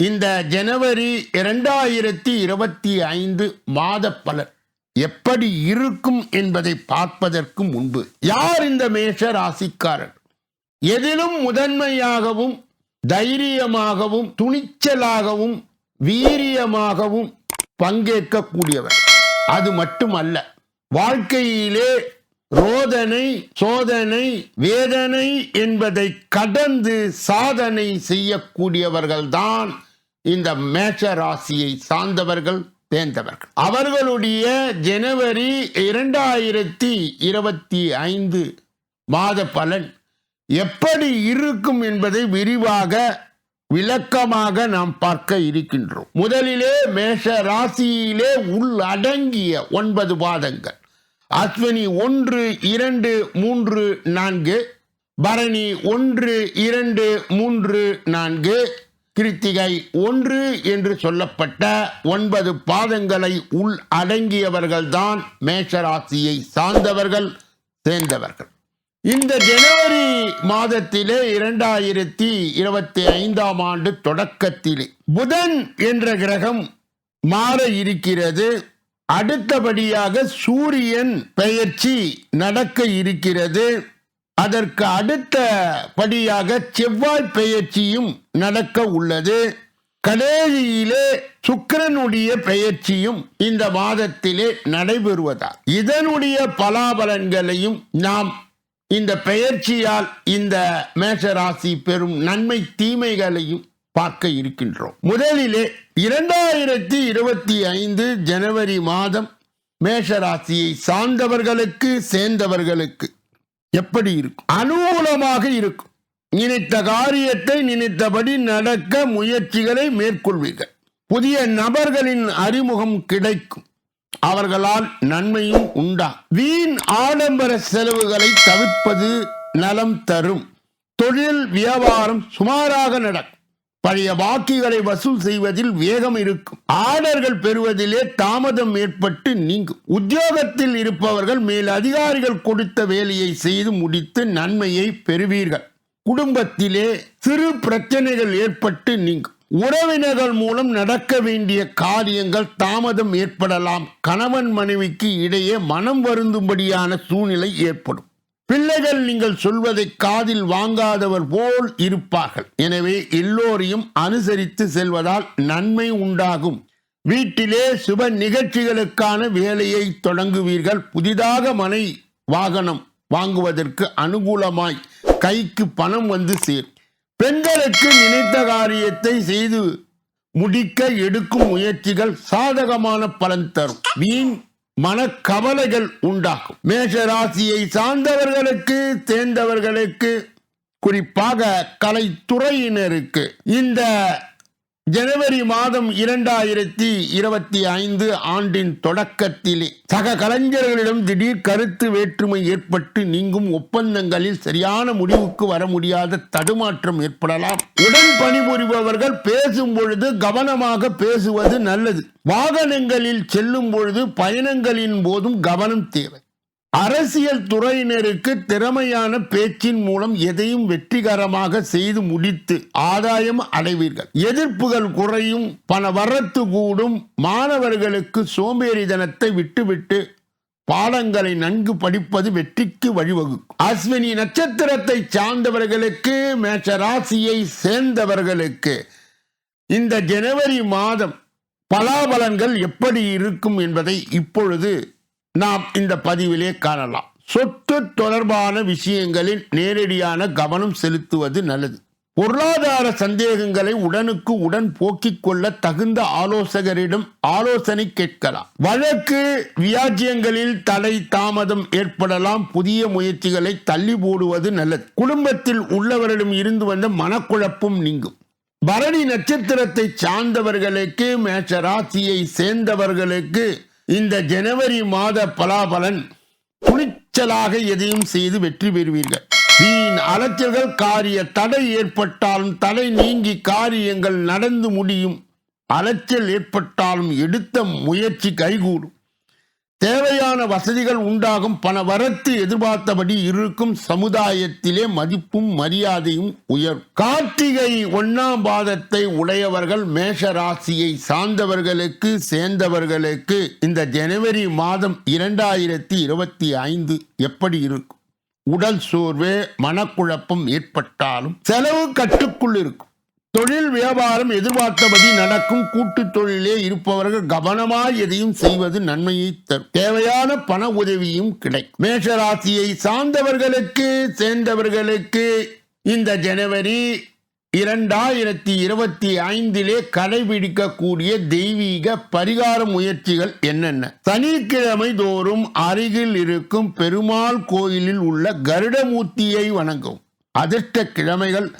இந்த ஜனவரி இரண்டாயிரத்தி இருபத்தி ஐந்து மாத பலன் எப்படி இருக்கும் என்பதை பார்ப்பதற்கு முன்பு யார் இந்த மேஷ ராசிக்காரர்? எதிலும் முதன்மையாகவும் தைரியமாகவும் துணிச்சலாகவும் வீரியமாகவும் பங்கேற்கக்கூடியவர். அது மட்டுமல்ல வாழ்க்கையிலே ரோதனை சோதனை வேதனை என்பதை கடந்து சாதனை செய்யக்கூடியவர்கள்தான் இந்த மேஷ ராசியை சார்ந்தவர்கள் தேர்ந்தவர்கள். அவர்களுடைய ஜனவரி இரண்டாயிரத்தி இருபத்தி ஐந்து மாத பலன் எப்படி இருக்கும் என்பதை விரிவாக விளக்கமாக நாம் பார்க்க இருக்கின்றோம். முதலிலே மேஷ ராசியிலே உள்ளடங்கிய ஒன்பது பாதங்கள். அஸ்வினி ஒன்று இரண்டு மூன்று நான்கு. பரணி ஒன்று இரண்டு மூன்று நான்கு. கிருத்திகை ஒன்று என்று சொல்லப்பட்ட ஒன்பது பாதங்களை உள் அடங்கியவர்கள்தான் மேஷராசியை சார்ந்தவர்கள் சேர்ந்தவர்கள். இந்த ஜனவரி மாதத்திலே இரண்டாயிரத்தி இருபத்தி ஐந்தாம் ஆண்டு தொடக்கத்திலே புதன் என்ற கிரகம் மாற இருக்கிறது. அடுத்தபடியாக சூரியன் பெயர்ச்சி நடக்க இருக்கிறது. அதற்கு அடுத்த படியாக செவ்வாய் பெயர்ச்சியும் நடக்க உள்ளது. கடைசியிலே சுக்கிரனுடைய பெயர்ச்சியும் இந்த மாதத்திலே நடைபெறுவதால் இதனுடைய பலாபலன்களையும் நாம் இந்த பெயர்ச்சியால் இந்த மேஷராசி பெறும் நன்மை தீமைகளையும் பார்க்க இருக்கின்றோம். முதலிலே இரண்டாயிரத்தி இருபத்தி ஐந்து ஜனவரி மாதம் மேஷராசியை சார்ந்தவர்களுக்கு சேர்ந்தவர்களுக்கு எப்படி இருக்கும்? அனுகூலமாக இருக்கும். நினைத்த காரியத்தை நினைத்தபடி நடக்க முயற்சிகளை மேற்கொள்வீர்கள். புதிய நபர்களின் அறிமுகம் கிடைக்கும். அவர்களால் நன்மையும் உண்டா? வீண் ஆடம்பர செலவுகளை தவிர்ப்பது நலம் தரும். தொழில் வியாபாரம் சுமாராக நடக்கும். பழைய வாக்குகளை வசூல் செய்வதில் வேகம் இருக்கும். ஆர்டர்கள் பெறுவதிலே தாமதம் ஏற்பட்டு நீங்கும். உத்தியோகத்தில் இருப்பவர்கள் மேல் அதிகாரிகள் கொடுத்த வேலையை செய்து முடித்து நன்மையை பெறுவீர்கள். குடும்பத்திலே சிறு பிரச்சனைகள் ஏற்பட்டு நீங்கும். உறவினர்கள் மூலம் நடக்க வேண்டிய காரியங்கள் தாமதம் ஏற்படலாம். கணவன் மனைவிக்கு இடையே மனம் வருந்தும்படியான சூழ்நிலை ஏற்படும். பிள்ளைகள் நீங்கள் சொல்வதை காதில் வாங்காதவர் போல் இருப்பார்கள். எனவே எல்லோரையும் அனுசரித்து செல்வதால் நன்மை உண்டாகும். வீட்டிலே சுப நிகழ்ச்சிகளுக்கான வேலையை தொடங்குவீர்கள். புதிதாக மனை வாகனம் வாங்குவதற்கு அனுகூலமாய் கைக்கு பணம் வந்து சேர் பெண்களுக்கு நினைத்த காரியத்தை செய்து முடிக்க எடுக்கும் முயற்சிகள் சாதகமான பலன் தரும். வீண் மனக்கவலைகள் உண்டாகும் மேஷ ராசியை சார்ந்தவர்களுக்கு தேர்ந்தவர்களுக்கு குறிப்பாக கலைத்துறையினருக்கு இந்த ஜனவரி மாதம் இரண்டாயிரத்தி இருபத்தி ஐந்து ஆண்டின் தொடக்கத்திலே சக கலைஞர்களிடம் திடீர் கருத்து வேற்றுமை ஏற்பட்டு நீங்கும் ஒப்பந்தங்களில் சரியான முடிவுக்கு வர முடியாத தடுமாற்றம் ஏற்படலாம். உடன் பணிபுரிபவர்கள் பேசும் பொழுது கவனமாக பேசுவது நல்லது. வாகனங்களில் செல்லும் பொழுது பயணங்களின் போதும் கவனம் தேவை. அரசியல் துறையினருக்கு திறமையான பேச்சின் மூலம் எதையும் வெற்றிகரமாக செய்து முடித்து ஆதாயம் அடைவீர்கள். எதிர்ப்புகள் குறையும் பண வரத்து கூடும் மாணவர்களுக்கு சோம்பேறிதனத்தை விட்டுவிட்டு பாடங்களை நன்கு படிப்பது வெற்றிக்கு வழிவகுக்கும். அஸ்வினி நட்சத்திரத்தை சார்ந்தவர்களுக்கு மேஷ ராசியை சேர்ந்தவர்களுக்கு இந்த ஜனவரி மாதம் பலாபலன்கள் எப்படி இருக்கும் என்பதை இப்பொழுது நாம் இந்த பதிவிலே காணலாம். சொத்து தொடர்பான விஷயங்களில் நேரடியான கவனம் செலுத்துவது நல்லது. பொருளாதார சந்தேகங்களை உடனுக்கு உடன் போக்கிக் கொள்ள தகுந்த ஆலோசகரிடம் ஆலோசனை கேட்கலாம். வழக்கு வியாஜ்யங்களில் தடை தாமதம் ஏற்படலாம். புதிய முயற்சிகளை தள்ளி போடுவது நல்லது. குடும்பத்தில் உள்ளவரிடம் இருந்து வந்த மனக்குழப்பம் நீங்கும். பரணி நட்சத்திரத்தை சார்ந்தவர்களுக்கு மேஷ ராசியை சேர்ந்தவர்களுக்கு இந்த ஜனவரி மாத பலாபலன் துணிச்சலாக எதையும் செய்து வெற்றி பெறுவீர்கள். வீண் அலைச்சல்கள் காரிய தடை ஏற்பட்டாலும் தடை நீங்கி காரியங்கள் நடந்து முடியும். அலைச்சல் ஏற்பட்டாலும் எடுத்த முயற்சி கைகூடும். தேவையான வசதிகள் உண்டாகும். பண வரத்து எதிர்பார்த்தபடி இருக்கும் சமுதாயத்திலே மதிப்பும் மரியாதையும் உயரும் கார்த்திகை ஒன்னாம் பாதத்தை உடையவர்கள் மேஷ ராசியை சார்ந்தவர்களுக்கு சேர்ந்தவர்களுக்கு இந்த ஜனவரி மாதம் இரண்டாயிரத்தி இருபத்தி ஐந்து எப்படி இருக்கும்? உடல் சோர்வு மனக்குழப்பம் ஏற்பட்டாலும் செலவு கட்டுக்குள் இருக்கும். தொழில் வியாபாரம் எதிர்பார்த்தபடி நடக்கும் கூட்டு தொழிலே இருப்பவர்கள் கவனமாய் எதையும் செய்வது நன்மையை தரும். தேவையான பண உதவியும் கிடைக்கும். மேஷராசியை சார்ந்தவர்களுக்கு சேர்ந்தவர்களுக்கு இந்த ஜனவரி இரண்டாயிரத்தி இருபத்தி ஐந்திலே கடைபிடிக்கக்கூடிய தெய்வீக பரிகார முயற்சிகள் என்னென்ன? சனிக்கிழமை தோறும் அருகில் இருக்கும் பெருமாள் கோயிலில் உள்ள கருடமூர்த்தியை வணங்கும் அதிர்ஷ்ட கிழமைகள்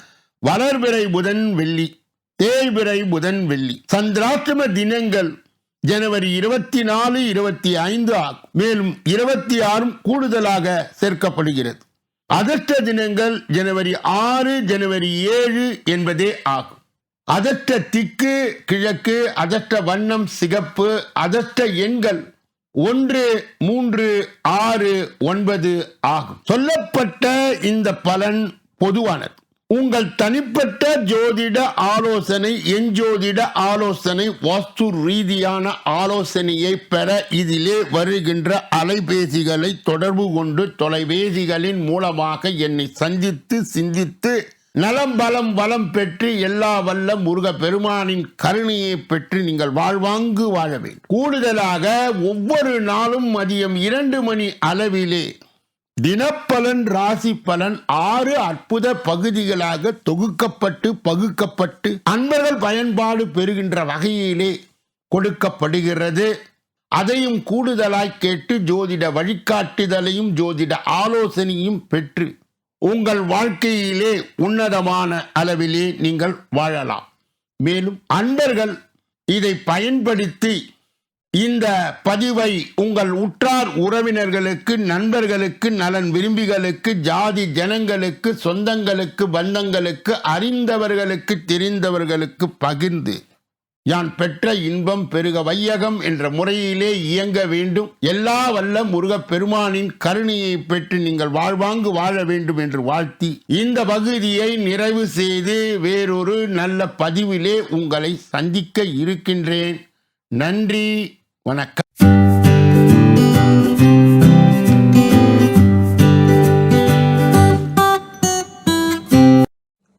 வளர்பிறை புதன் வெள்ளி தேய்பிறை புதன் வெள்ளி. சந்திராஷ்டம தினங்கள் ஜனவரி இருபத்தி நாலு இருபத்தி ஐந்து ஆகும். மேலும் இருபத்தி ஆறும் கூடுதலாக சேர்க்கப்படுகிறது. அதற்ற தினங்கள் ஜனவரி ஆறு ஜனவரி ஏழு என்பதே ஆகும். அதற்ற திக்கு கிழக்கு அதற்ற வண்ணம் சிகப்பு அதற்ற எண்கள் ஒன்று மூன்று ஆறு ஒன்பது ஆகும். சொல்லப்பட்ட இந்த பலன் பொதுவானது. உங்கள் தனிப்பட்ட ஜோதிட ஆலோசனை என் ஜோதிட ஆலோசனை வாஸ்து ரீதியான ஆலோசனையை பெற இதிலே வருகின்ற அலைபேசிகளை தொடர்பு கொண்டு தொலைபேசிகளின் மூலமாக என்னை சந்தித்து சிந்தித்து நலம் பலம் வளம் பெற்று எல்லா வல்ல முருக பெருமானின் கருணையை பெற்று நீங்கள் வாழ்வாங்கு வாழ வேண்டும். கூடுதலாக ஒவ்வொரு நாளும் மதியம் இரண்டு மணி அளவிலே தினப்பலன் ராசி பலன் ஆறு அற்புத பகுதிகளாக தொகுக்கப்பட்டு பகுக்கப்பட்டு அன்பர்கள் பயன்பாடு பெறுகின்ற வகையிலே கொடுக்கப்படுகிறது. அதையும் கூடுதலாய் கேட்டு ஜோதிட வழிகாட்டுதலையும் ஜோதிட ஆலோசனையும் பெற்று உங்கள் வாழ்க்கையிலே உன்னதமான அளவிலே நீங்கள் வாழலாம். மேலும் அன்பர்கள் இதை பயன்படுத்தி இந்த பதிவை உங்கள் உற்றார் உறவினர்களுக்கு நண்பர்களுக்கு நலன் விரும்பிகளுக்கு ஜாதி ஜனங்களுக்கு சொந்தங்களுக்கு பந்தங்களுக்கு அறிந்தவர்களுக்கு தெரிந்தவர்களுக்கு பகிர்ந்து யான் பெற்ற இன்பம் பெருக வையகம் என்ற முறையிலே இயங்க வேண்டும். எல்லா வல்ல முருகப் பெருமானின் கருணையை பெற்று நீங்கள் வாழ்வாங்கு வாழ வேண்டும் என்று வாழ்த்தி இந்த பகுதியை நிறைவு செய்து வேறொரு நல்ல பதிவிலே உங்களை சந்திக்க இருக்கின்றேன். நன்றி. when I